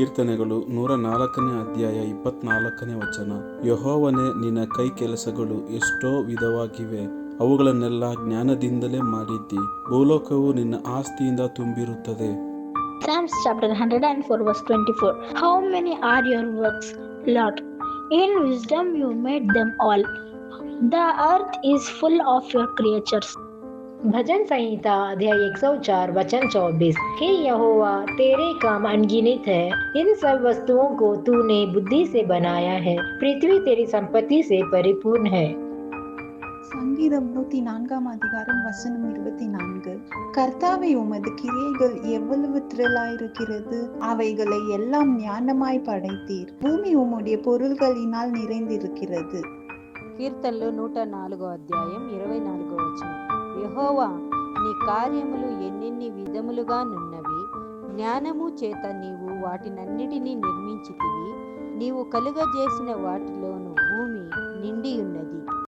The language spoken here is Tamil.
ಕೀರ್ತನೆಗಳು ನೂರ ನಾಲ್ಕನೇ ಅಧ್ಯಾಯ ಇಪ್ಪತ್ನಾಲ್ಕನೇ ವಚನ ಯಹೋವನೇ ನಿನ್ನ ಕೈ ಕೆಲಸಗಳು ಎಷ್ಟೋ ವಿಧವಾಗಿವೆ ಅವುಗಳನ್ನೆಲ್ಲ ಜ್ಞಾನದಿಂದಲೇ ಮಾಡಿದ್ದಿ ಭೂಲೋಕವು ನಿನ್ನ ಆಸ್ತಿಯಿಂದ ತುಂಬಿರುತ್ತದೆ Psalms chapter 104, verse 24. How many are your works, Lord? In wisdom you made them all. The earth is full of your creatures. भजन संहिता अध्याय 104 वचन 24 हे यहोवा तेरे काम अनगिनत है इन सब वस्तुओं को तूने बुद्धि से बनाया है पृथ्वी तेरी संपत्ति से परिपूर्ण है சங்கீதம் நூத்தி நான்காம் அதிகாரம் வசனம் இருபத்தி நான்கு கர்த்தாவை உமது கிரியைகள் எவ்வளவு திரளாயிருக்கிறது அவைகளை எல்லாம் ஞானமாய் படைத்தீர் பூமி உம்முடைய பொருள்களினால் நிறைந்திருக்கிறது కీర్తనలు నూట నాలుగో అధ్యాయం ఇరవై నాలుగో వచనం యహోవా నీ కార్యములు ఎన్నెన్ని విధములుగా నున్నవి జ్ఞానము చేత నీవు వాటినన్నిటినీ నిర్మించితివి నీవు కలుగజేసిన వాటిలోను